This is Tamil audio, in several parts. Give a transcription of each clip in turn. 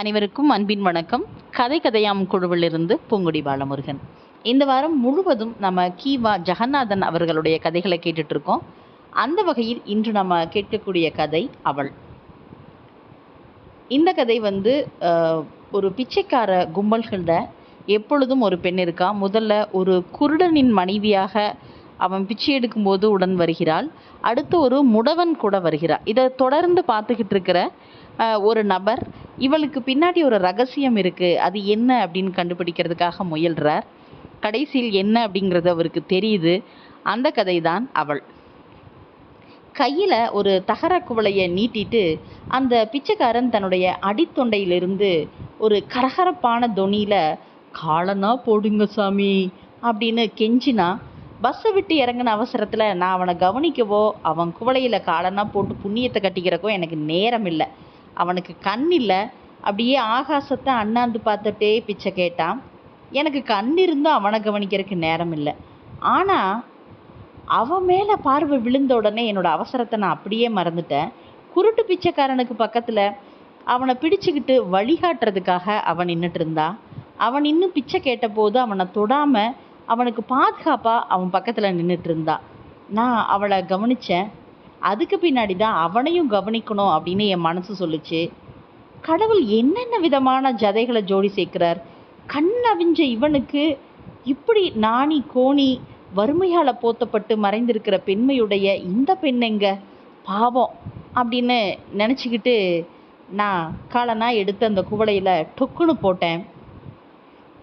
அனைவருக்கும் அன்பின் வணக்கம். கதை கதையாம் குழுவிலிருந்து பூங்குடி பாலமுருகன். இந்த வாரம் முழுவதும் நம்ம கீவா ஜெகநாதன் அவர்களுடைய கதைகளை கேட்டுட்டு இருக்கோம் அந்த வகையில் இன்று நம்ம கேட்கக்கூடிய கதை அவள். இந்த கதை வந்து ஒரு பிச்சைக்கார கும்பல்கள எப்பொழுதும் ஒரு பெண் இருக்கா? முதல்ல ஒரு குருடனின் மனைவியாக அவன் பிச்சை எடுக்கும்போது உடன் வருகிறாள். அடுத்து ஒரு முடவன் கூட வருகிறாள். இதை தொடர்ந்து பார்த்துக்கிட்டு இருக்கிற ஒரு நபர். இவளுக்கு பின்னாடி ஒரு ரகசியம் இருக்குது அது என்ன அப்படின்னு கண்டுபிடிக்கிறதுக்காக முயல்கிறார் கடைசியில் என்ன அப்படிங்கிறது அவருக்கு தெரியுது. அந்த கதை தான் அவள். கையில் ஒரு தகர குவளையை நீட்டிட்டு அந்த பிச்சைக்காரன் தன்னுடைய அடித்தொண்டையிலிருந்து ஒரு கரகரப்பான தொனியில் காலனா போடுங்க சாமி அப்படின்னு கெஞ்சினா பஸ்ஸை விட்டு இறங்கின அவசரத்தில் நான் அவனை கவனிக்கவோ அவன் குவளையில் காலனா போட்டு புண்ணியத்தை கட்டிக்கிறக்கோ எனக்கு நேரம் இல்லை அவனுக்கு கண் இல்லை அப்படியே ஆகாசத்தை அண்ணாந்து பார்த்துட்டே பிச்சை கேட்டான். எனக்கு கண் இருந்தும் அவனை கவனிக்கிறதுக்கு நேரம் இல்லை ஆனால் அவன் மேலே பார்வை விழுந்த உடனே என்னோட அவசரத்தை நான் அப்படியே மறந்துட்டேன். குருட்டு பிச்சைக்காரனுக்கு பக்கத்தில் அவனை பிடிச்சிக்கிட்டு வழிகாட்டுறதுக்காக அவன் நின்றுட்டு இருந்தான் அவன் இன்னும் பிச்சை கேட்டபோது அவனை தொடாமல் அவனுக்கு பாதுகாப்பாக அவன் பக்கத்தில் நின்றுட்டு இருந்தா நான் அவளை கவனித்தேன் அதுக்கு பின்னாடி தான் அவனையும் கவனிக்கணும் அப்படின்னு என் மனசு சொல்லுச்சு. கடவுள் என்னென்ன விதமான ஜதைகளை ஜோடி சேர்க்கிறார்? கண்ணவிஞ்ச இவனுக்கு இப்படி நாணி கோணி வறுமையால் போத்தப்பட்டு மறைந்திருக்கிற பெண்மையுடைய இந்த பெண்ணெங்க பாவம் அப்படின்னு நினச்சிக்கிட்டு நான் காலனா எடுத்து அந்த குவளையில் டொக்குன்னு போட்டேன்.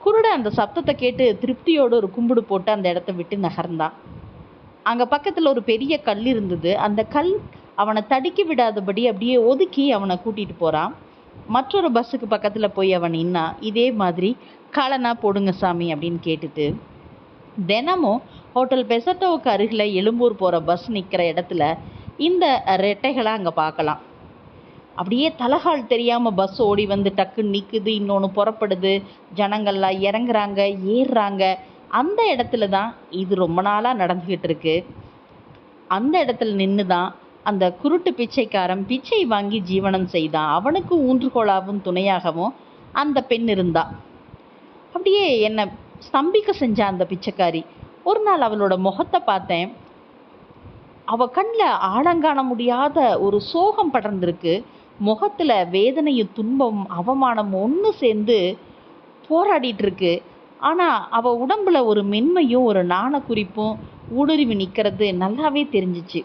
குருட அந்த சப்தத்தை கேட்டு திருப்தியோடு ஒரு கும்பிடு போட்டு அந்த இடத்த விட்டு நகர்ந்தான். அங்கே பக்கத்தில் ஒரு பெரிய கல் இருந்தது. அந்த கல் அவனை தடுக்கி விடாதபடி அப்படியே ஒதுக்கி அவனை கூட்டிகிட்டு போகிறான் மற்றொரு பஸ்ஸுக்கு பக்கத்தில் போய் அவன் நின்னா இதே மாதிரி காலனா போடுங்க சாமி அப்படின்னு கேட்டுட்டு தினமும் ஹோட்டல் பெசட்டோவுக்கு அருகில் எழும்பூர் போகிற பஸ் நிற்கிற இடத்துல இந்த ரெட்டைகளை அங்கே பார்க்கலாம். அப்படியே தலகால் தெரியாமல் பஸ் ஓடி வந்து டக்குன்னு நிற்குது இன்னொன்று புறப்படுது ஜனங்கள்லாம் இறங்குறாங்க ஏறுறாங்க. அந்த இடத்துல தான் இது ரொம்ப நாளாக நடந்துக்கிட்டு இருக்கு. அந்த இடத்துல நின்று தான் அந்த குருட்டு பிச்சைக்காரன் பிச்சை வாங்கி ஜீவனம் செய்தான். அவனுக்கு ஊன்றுகோலாகவும் துணையாகவும் அந்த பெண் இருந்தா. அப்படியே என்னை ஸ்தம்பிக்க செஞ்சா அந்த பிச்சைக்காரி. ஒரு நாள் அவளோட முகத்தை பார்த்தேன். அவ கண்ணில் ஆழங்காண முடியாத ஒரு சோகம் படர்ந்திருக்கு. முகத்தில் வேதனையும் துன்பம் அவமானமும் ஒன்று சேர்ந்து போராடிட்டு இருக்கு. ஆனால் அவள் உடம்புல ஒரு மென்மையும் ஒரு நாணக்குறிப்பும் ஊடுருவி நிற்கிறது நல்லாவே தெரிஞ்சிச்சு.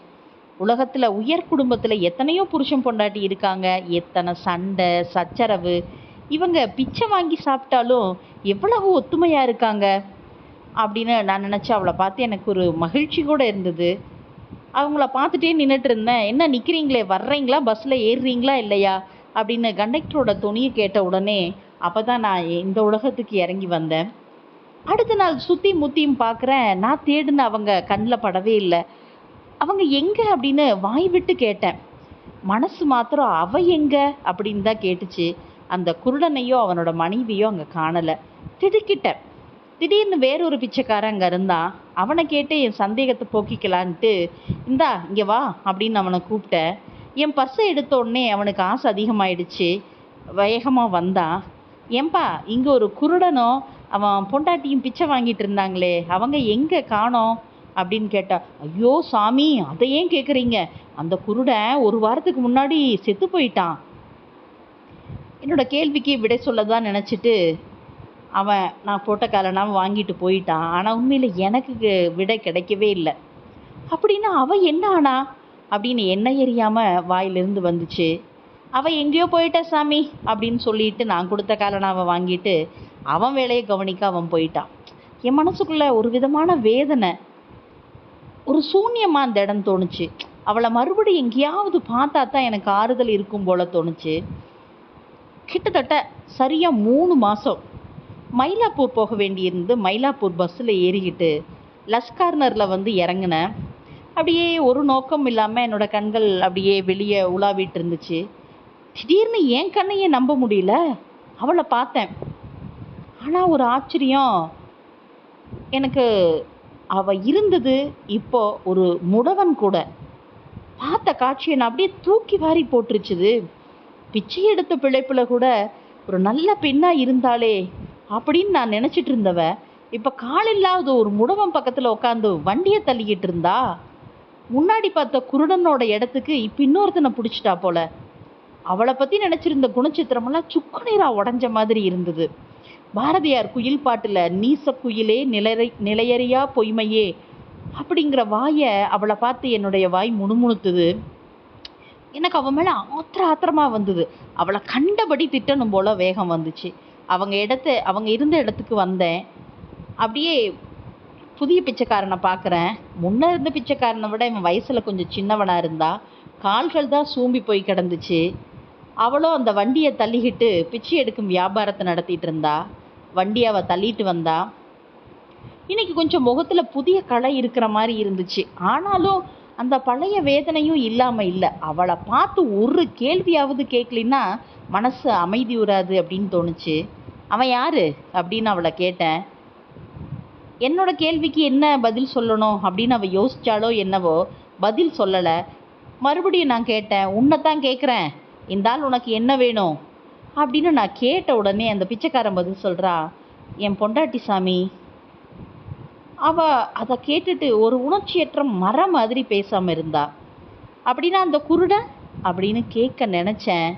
உலகத்தில் உயர் குடும்பத்தில் எத்தனையோ புருஷன் பொண்டாட்டி இருக்காங்க. எத்தனை சண்டை சச்சரவு. இவங்க பிச்சை வாங்கி சாப்பிட்டாலும் எவ்வளவு ஒத்துமையாக இருக்காங்க? அப்படின்னு நான் நினச்சி அவளை பார்த்து எனக்கு ஒரு மகிழ்ச்சி கூட இருந்தது. அவங்கள பார்த்துட்டே நின்றுட்டு இருந்தேன். என்ன நிற்கிறீங்களே வர்றீங்களா? பஸ்ஸில் ஏறுறீங்களா? இல்லையா? அப்படின்னு கண்டக்டரோட துணியை கேட்ட உடனே அப்போ தான் நான் இந்த உலகத்துக்கு இறங்கி வந்தேன். அடுத்த நாள் சுற்றி முத்தியும் பார்க்குறேன் நான் தேடின அவங்க கண்ணில் படவே இல்லை. அவங்க எங்கே அப்படின்னு வாய் விட்டு கேட்டேன். மனசு மாத்திரம் அவ எங்கே அப்படின்னு தான் கேட்டுச்சு. அந்த குருடனையோ அவனோட மனைவியோ அங்கே காணலை. திடுக்கிட்டேன். திடீர்னு வேறொரு பிச்சைக்காரன் அங்கே இருந்தான். அவனை கேட்டு என் சந்தேகத்தை போக்கிக்கலான்ட்டு இந்தா இங்கே வா அப்படின்னு அவனை கூப்பிட்டேன். என் பஸ்ஸை எடுத்த உடனே அவனுக்கு ஆசை அதிகமாயிடுச்சு. வேகமாக வந்தான். ஏன்பா இங்கே ஒரு குருடனும் அவன் பொண்டாட்டியும் பிச்சை வாங்கிட்டு இருந்தாங்களே அவங்க எங்கே காணோம்? அப்படின்னு கேட்டா ஐயோ சாமி அதை ஏன் கேட்குறீங்க அந்த குருடன் ஒரு வாரத்துக்கு முன்னாடி செத்து போயிட்டான். என்னோட கேள்விக்கு விடை சொல்லதான் நினச்சிட்டு அவன் நான் போட்ட காலனாம வாங்கிட்டு போயிட்டான். ஆனால் உண்மையில் எனக்கு விடை கிடைக்கவே இல்லை. அப்படின்னா அவன் என்ன ஆனா? அப்படின்னு என்ன எரியாமல் வாயிலிருந்து வந்துச்சு. அவள் எங்கேயோ போயிட்டா சாமி அப்படின்னு சொல்லிட்டு நான் கொடுத்த காலனாவை வாங்கிட்டு அவன் வேலையை கவனிக்க அவன் போயிட்டான். என் மனசுக்குள்ளே ஒரு விதமான வேதனை ஒரு சூன்யமாக அந்த இடம் தோணுச்சு. அவளை மறுபடியும் எங்கேயாவது பார்த்தா தான் எனக்கு ஆறுதல் இருக்கும் போல தோணுச்சு. கிட்டத்தட்ட சரியா மூணு மாதம் மயிலாப்பூர் போக வேண்டியிருந்து மயிலாப்பூர் பஸ்ஸில் ஏறிக்கிட்டு லஸ்கார்னரில் வந்து இறங்கினேன். அப்படியே ஒரு நோக்கம் இல்லாமல் என்னோடய கண்கள் அப்படியே வெளியே உலாவிட்டு இருந்துச்சு. திடீர்னு என் கண்ணையே நம்ப முடியல. அவளை பார்த்தேன். ஆனால் ஒரு ஆச்சரியம். எனக்கு அவ இருந்தது இப்போ ஒரு முடவன் கூட. பார்த்த காட்சியை நான் அப்படியே தூக்கி வாரி போட்டுருச்சுது. பிச்சை எடுத்த பிழைப்பில் கூட ஒரு நல்ல பெண்ணாக இருந்தாளே அப்படின்னு நான் நினச்சிட்டு இருந்தவ இப்போ கால் இல்லாத ஒரு முடவன் பக்கத்தில் உட்காந்து வண்டியை தள்ளிக்கிட்டு இருந்தா முன்னாடி பார்த்த குருடனோட இடத்துக்கு இப்போ இன்னொருத்தனை பிடிச்சிட்டா போல. அவளை பற்றி நினச்சிருந்த குணச்சித்திரமெல்லாம் சுக்கு நீராக உடஞ்ச மாதிரி இருந்தது. பாரதியார் குயில் பாட்டில் நீச குயிலே நிலைய நிலையறியா பொய்மையே அப்படிங்கிற வாயை அவளை பார்த்து என்னுடைய வாய் முணுமுணுத்துது. எனக்கு அவன் மேலே ஆத்திர ஆத்திரமாக வந்தது. அவளை கண்டபடி திட்டணும் போல வேகம் வந்துச்சு. அவங்க இடத்த அவங்க இருந்த இடத்துக்கு வந்தேன். அப்படியே புதிய பிச்சைக்காரனை பார்க்குறேன் முன்னே இருந்த பிச்சைக்காரனை விட இவன் வயசில் கொஞ்சம் சின்னவனாக இருந்தா கால்கள் தான் சூம்பி போய் கிடந்துச்சு. அவளும் அந்த வண்டியை தள்ளிக்கிட்டு பிச்சை எடுக்கும் வியாபாரத்தை நடத்திட்டு இருந்தா. வண்டி அவள் தள்ளிட்டு வந்தா. இன்னைக்கு கொஞ்சம் முகத்தில் புதிய களை இருக்கிற மாதிரி இருந்துச்சு. ஆனாலும் அந்த பழைய வேதனையும் இல்லாமல் இல்லை. அவளை பார்த்து ஒரு கேள்வியாவது கேட்கலின்னா மனசு அமைதி உறாது அப்படின்னு தோணுச்சு. அவன் யாரு அப்படின்னு அவளை கேட்டேன். என்னோட கேள்விக்கு என்ன பதில் சொல்லணும் அப்படின்னு அவள் யோசித்தாலோ என்னவோ பதில் சொல்லலை. மறுபடியும் நான் கேட்டேன். உன்னைத்தான் கேட்குறேன் இந்தால் உனக்கு என்ன வேணும்? அப்படின்னு நான் கேட்ட உடனே அந்த பிச்சைக்காரன் பதில் சொல்கிறா என் பொண்டாட்டி சாமி. அவ அதை கேட்டுட்டு ஒரு உணர்ச்சியற்ற மர மாதிரி பேசாம இருந்தா. அப்படின்னா அந்த குருடன் அப்படின்னு கேட்க நினச்சேன்.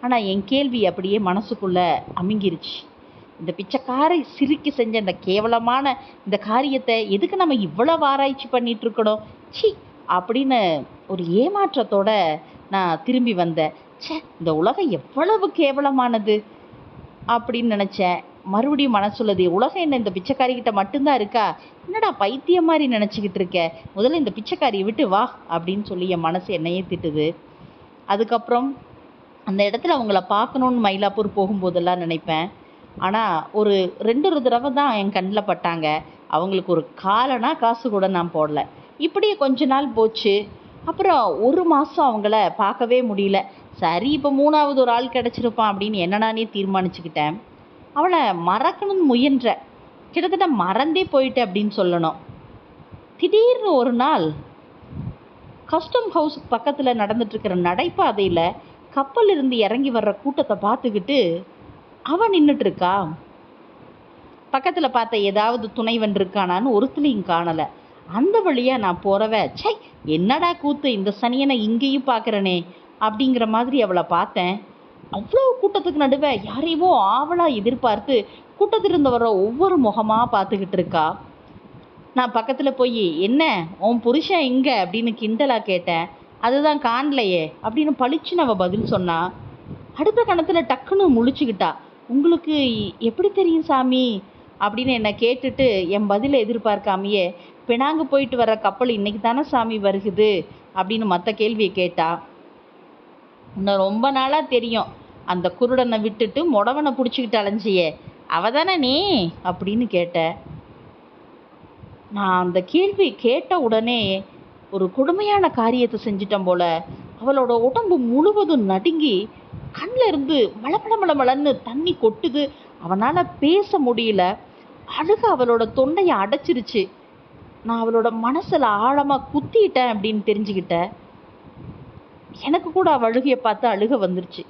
ஆனால் என் கேள்வி அப்படியே மனசுக்குள்ளே அமுங்கிருச்சு. இந்த பிச்சைக்காரை சிரிக்கி செஞ்ச இந்த கேவலமான இந்த காரியத்தை எதுக்கு நம்ம இவ்வளோ ஆராய்ச்சி பண்ணிகிட்ருக்கணும் சி அப்படின்னு ஒரு ஏமாற்றத்தோட நான் திரும்பி வந்தேன். ச்சே இந்த உலகம் எவ்வளவு கேவலமானது? அப்படின்னு நினச்சேன். மறுபடியும் மனசுள்ளது உலகம் என்ன இந்த பிச்சைக்காரிக்கிட்ட மட்டும்தான் இருக்கா? என்னடா பைத்தியம் மாதிரி நினச்சிக்கிட்டு இருக்க? முதல்ல இந்த பிச்சைக்காரியை விட்டு வா அப்படின்னு சொல்லி என் மனசு என்னையே திட்டுது. அதுக்கப்புறம் அந்த இடத்துல அவங்கள பார்க்கணுன்னு மயிலாப்பூர் போகும்போதெல்லாம் நினைப்பேன். ஆனால் ஒரு ரெண்டு ஒரு தடவை தான் என் கண்ணில் பட்டாங்க. அவங்களுக்கு ஒரு காலனா காசு கூட நான் போடல. இப்படியே கொஞ்ச நாள் போச்சு. அப்புறம் ஒரு மாதம் அவங்கள பார்க்கவே முடியல. சரி இப்போ மூணாவது ஒரு ஆள் கிடச்சிருப்பான் அப்படின்னு என்ன நானே தீர்மானிச்சுக்கிட்டேன் அவளை மறக்கணும்னு முயன்ற. கிட்டத்தட்ட மறந்தே போயிட்டேன் அப்படின்னு சொல்லணும். திடீர்னு ஒரு நாள் கஸ்டம் ஹவுஸ் பக்கத்தில் நடந்துட்டுருக்கிற நடைபாதையில் கப்பல் இருந்து இறங்கி வர்ற கூட்டத்தை பார்த்துக்கிட்டு அவன் நின்றுட்டு இருக்கா பக்கத்தில் பார்த்த ஏதாவது துணைவன் இருக்கானான்னு ஒருத்தனையும் காணலை. அந்த வழியாக நான் போறவ ச்சை என்னடா கூத்து இந்த சனியனை இங்கேயும் பார்க்குறனே அப்படிங்கிற மாதிரி அவளை பார்த்தேன். அவ்வளோ கூட்டத்துக்கு நடுவே யாரையோ ஆவலாக எதிர்பார்த்து கூட்டத்திலிருந்து வர ஒவ்வொரு முகமாக பார்த்துக்கிட்டு இருக்கா. நான் பக்கத்தில் போய் என்ன? உன் புருஷன் எங்கே? அப்படின்னு கிண்டலாக கேட்டேன். அதுதான் காணலையே அப்படின்னு பளிச்சுன்னு அவள் பதில் சொன்னா. அடுத்த கணத்தில் டக்குன்னு முழிச்சுக்கிட்டா. உங்களுக்கு எப்படி தெரியும் சாமி? அப்படின்னு என்னை கேட்டுட்டு என் பதிலை எதிர்பார்க்காமையே பினாங்கு போயிட்டு வர கப்பல் இன்னைக்கு தானே சாமி வருகுது? அப்படின்னு மற்ற கேள்வியை கேட்டா. உன்னை ரொம்ப நாளாக தெரியும். அந்த குருடனை விட்டுட்டு முடவனை பிடிச்சிக்கிட்டு அலைஞ்சியே. அவ தானே நீ? அப்படின்னு கேட்டேன் நான் அந்த கேள்வி கேட்ட உடனே ஒரு கொடுமையான காரியத்தை செஞ்சிட்டேன் போல. அவளோட உடம்பு முழுவதும் நடுங்கி கண்ணில் இருந்து மளமள மளமளன்னு தண்ணி கொட்டுது. அவனால் பேச முடியல. அழுக அவளோட தொண்டையை அடைச்சிருச்சு. நான் அவளோட மனசில் ஆழமாக குத்திட்டேன் அப்படின்னு தெரிஞ்சுக்கிட்டேன் எனக்கு கூட அவள் அழுகையை பார்த்து அழுக வந்துருச்சு.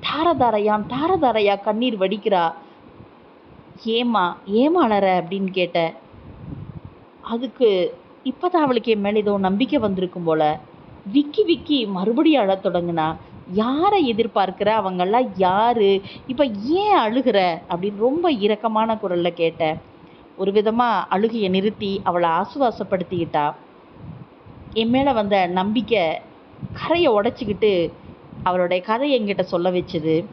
தாரதாரையான் தாரதாரையா கண்ணீர் வடிக்கிறா. ஏமா ஏமா அழற அப்படின்னு கேட்ட. அதுக்கு இப்பதான் அவளுக்கு என் மேலே ஏதோ நம்பிக்கை வந்திருக்கும் போல. விக்கி விக்கி மறுபடியும் அழத் தொடங்குனா யாரை எதிர்பார்க்கிற? அவங்கெல்லாம் யாரு? இப்போ ஏன் அழுகிற? அப்படின்னு ரொம்ப இரக்கமான குரலில் கேட்டேன் ஒரு விதமாக அழுகையை நிறுத்தி அவளை ஆசுவாசப்படுத்திக்கிட்டா. என் மேலே வந்த நம்பிக்கை கரையை உடைச்சிக்கிட்டு அவளுடைய கதையை என்கிட்ட சொல்ல வச்சது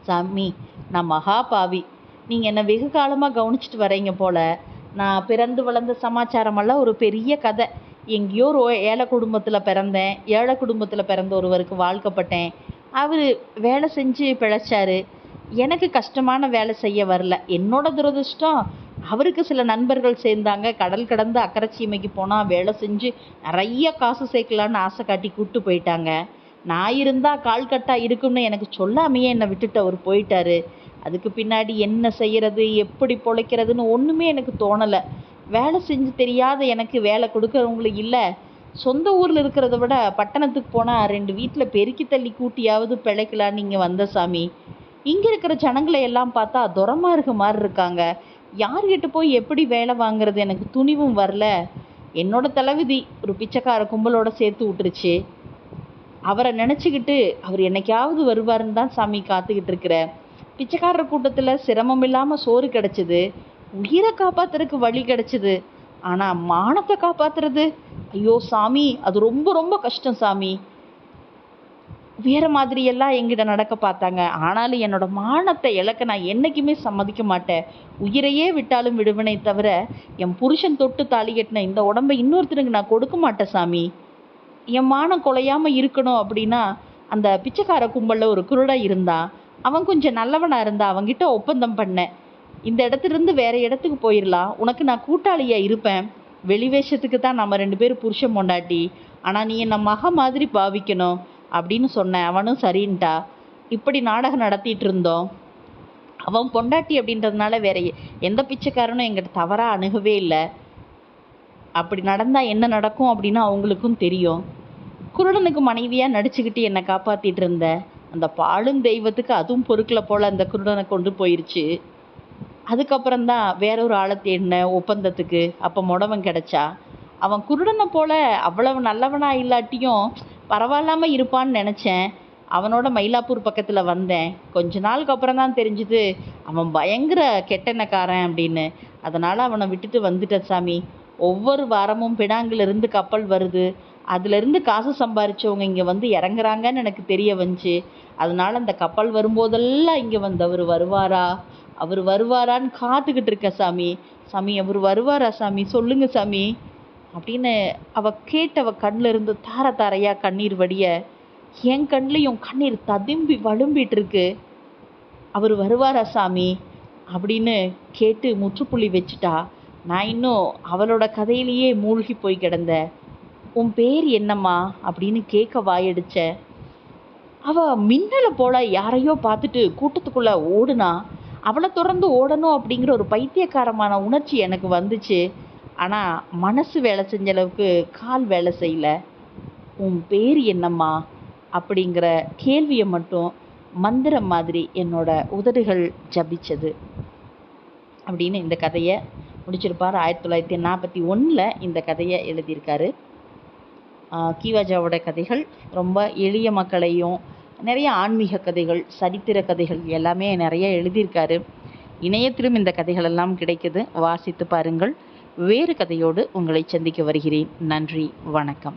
சாமி நான் மகா பாவி என்னை வெகு காலமாக கவனிச்சிட்டு வரீங்க போல. நான் பிறந்து வளர்ந்த சமாச்சாரமெல்லாம் ஒரு பெரிய கதை. எங்கேயோ ஒரு ஏழை குடும்பத்தில் பிறந்தேன். ஏழை குடும்பத்தில் பிறந்த ஒருவருக்கு வாழ்க்கப்பட்டேன். அவர் வேலை செஞ்சு பிழைச்சாரு. எனக்கு கஷ்டமான வேலை செய்ய வரல. என்னோட துரதிர்ஷ்டம் அவருக்கு சில நண்பர்கள் சேர்ந்தாங்க. கடல் கடந்து அக்கறை சீமைக்கு வேலை செஞ்சு நிறைய காசு சேர்க்கலான்னு ஆசை காட்டி கூட்டு போயிட்டாங்க. நான் இருந்தால் கால் கட்டாக இருக்கும்னு எனக்கு சொல்லாமையே என்னை விட்டுட்டு அவர் போயிட்டாரு. அதுக்கு பின்னாடி என்ன செய்கிறது எப்படி பொழைக்கிறதுன்னு ஒன்றுமே எனக்கு தோணலை. வேலை செஞ்சு தெரியாத எனக்கு வேலை கொடுக்குறவங்களுக்கு இல்லை. சொந்த ஊரில் இருக்கிறத விட பட்டணத்துக்கு போனால் ரெண்டு வீட்டில் பெருக்கி தள்ளி கூட்டியாவது பிழைக்கலான்னு இங்கே வந்த சாமி. இங்கே இருக்கிற ஜனங்களை எல்லாம் பார்த்தா துரமாக இருக்க மாதிரி இருக்காங்க. யார்கிட்ட போய் எப்படி வேலை வாங்குறது? எனக்கு துணிவும் வரல. என்னோட தலைவிதி ஒரு பிச்சைக்கார கும்பலோட சேர்த்து விட்டுருச்சு. அவரை நினச்சிக்கிட்டு அவர் என்னைக்காவது வருவாருன்னு தான் சாமி காத்துக்கிட்டு இருக்கிற. பிச்சைக்காரர் கூட்டத்தில் சிரமம் இல்லாமல் சோறு கிடச்சிது. உயிரை காப்பாத்துறதுக்கு வழி கிடச்சிது. ஆனால் மானத்தை காப்பாத்துறது. ஐயோ சாமி அது ரொம்ப ரொம்ப கஷ்டம் சாமி. வேற மாதிரியெல்லாம் எங்கிட்ட நடக்க பார்த்தாங்க. ஆனாலும் என்னோட மானத்தை இழக்க நான் என்னைக்குமே சம்மதிக்க மாட்டேன். உயிரையே விட்டாலும் விடுவனே தவிர என் புருஷன் தொட்டு தாலி கட்டின இந்த உடம்பை இன்னொருத்தருக்கு நான் கொடுக்க மாட்டேன் சாமி. என் மானம் குலையாம இருக்கணும் அப்படின்னா அந்த பிச்சைக்கார கும்பலில் ஒரு குருடா இருந்தான் அவன் கொஞ்சம் நல்லவனா இருந்தா அவங்கிட்ட ஒப்பந்தம் பண்ணேன். இந்த இடத்துல இருந்து வேற இடத்துக்கு போயிடலாம் உனக்கு நான் கூட்டாளியா இருப்பேன். வெளி வேஷத்துக்கு தான் நம்ம ரெண்டு பேரும் புருஷன் பொண்டாட்டி. ஆனா நீ என்ன மக மாதிரி பாவிக்கணும். அப்படின்னு சொன்னேன். அவனும் சரின்ட்டா. இப்படி நாடகம் நடத்திட்டு இருந்தோம். அவன் பொண்டாட்டி அப்படின்றதுனால வேற எந்த பிச்சைக்காரனும் எங்கிட்ட தவறாக அணுகவே இல்லை. அப்படி நடந்தால் என்ன நடக்கும் அப்படின்னு அவங்களுக்கும் தெரியும். குருடனுக்கு மனைவியாக நடிச்சுக்கிட்டு என்னை காப்பாற்றிட்டு இருந்த. அந்த பாலும் தெய்வத்துக்கு அதுவும் பொறுக்கல போல் அந்த குருடனை கொண்டு போயிருச்சு. அதுக்கப்புறம் தான் வேறொரு ஆளை ஒப்பந்தத்துக்கு. அப்போ முடவன் கிடச்சா. அவன் குருடனை போல் அவ்வளவு நல்லவனாக இல்லாட்டியும் பரவாயில்லாமல் இருப்பான்னு நினச்சேன். அவனோட மயிலாப்பூர் பக்கத்தில் வந்தேன். கொஞ்ச நாளுக்கு அப்புறம் தான் தெரிஞ்சுது அவன் பயங்கர கெட்டெண்ணக்காரன் அப்படின்னு. அதனால் அவனை விட்டுட்டு வந்துட்டேன் சாமி. ஒவ்வொரு வாரமும் பினாங்கிலிருந்து கப்பல் வருது. அதுலேருந்து காசு சம்பாரித்தவங்க இங்கே வந்து இறங்குறாங்கன்னு எனக்கு தெரிய வந்துச்சு. அதனால் அந்த கப்பல் வரும்போதெல்லாம் இங்கே வந்து அவர் வருவாரா? அவர் வருவாரான்னு காத்துக்கிட்டு இருக்கேன் சாமி. சாமி அவர் வருவாரா சாமி? சொல்லுங்கள் சாமி. அப்படின்னு அவ கேட்டவ கண்ணுல இருந்து தார தாரையாக கண்ணீர் வடிய என் கண்லேயும் கண்ணீர் ததும்பி வழும்பிட்டு இருக்கு அவர் வருவாரா சாமி? அப்படின்னு கேட்டு முற்றுப்புள்ளி வச்சுட்டா. நான் இன்னும் அவளோட கதையிலேயே மூழ்கி போய் கிடந்த. உன் பேர் என்னம்மா? அப்படின்னு கேட்க வாயடிச்ச. அவ மின்னலை போல யாரையோ பார்த்துட்டு கூட்டத்துக்குள்ள ஓடுனா அவளை தொடர்ந்து ஓடணும் அப்படிங்கிற ஒரு பைத்தியக்காரமான உணர்ச்சி எனக்கு வந்துச்சு. ஆனால் மனசு வேலை செஞ்ச அளவுக்கு கால் வேலை செய்யல. உன் பேர் என்னம்மா? அப்படிங்கிற கேள்வியை மட்டும் மந்திரம் மாதிரி என்னோட உதடுகள் ஜபிச்சது. அப்படின்னு இந்த கதையை முடிச்சிருப்பார். ஆயிரத்தி தொள்ளாயிரத்தி நாற்பத்தி ஒன்றில் இந்த கதையை எழுதியிருக்காரு. கீவாஜாவோட கதைகள் ரொம்ப எளிய மக்களையும் நிறைய ஆன்மீக கதைகள் சரித்திர கதைகள் எல்லாமே நிறைய எழுதியிருக்காரு. இணையத்திலும் இந்த கதைகள் எல்லாம் கிடைக்குது. வாசித்து பாருங்கள். வேறு கதையோடு உங்களை சந்திக்க வருகிறேன். நன்றி வணக்கம்.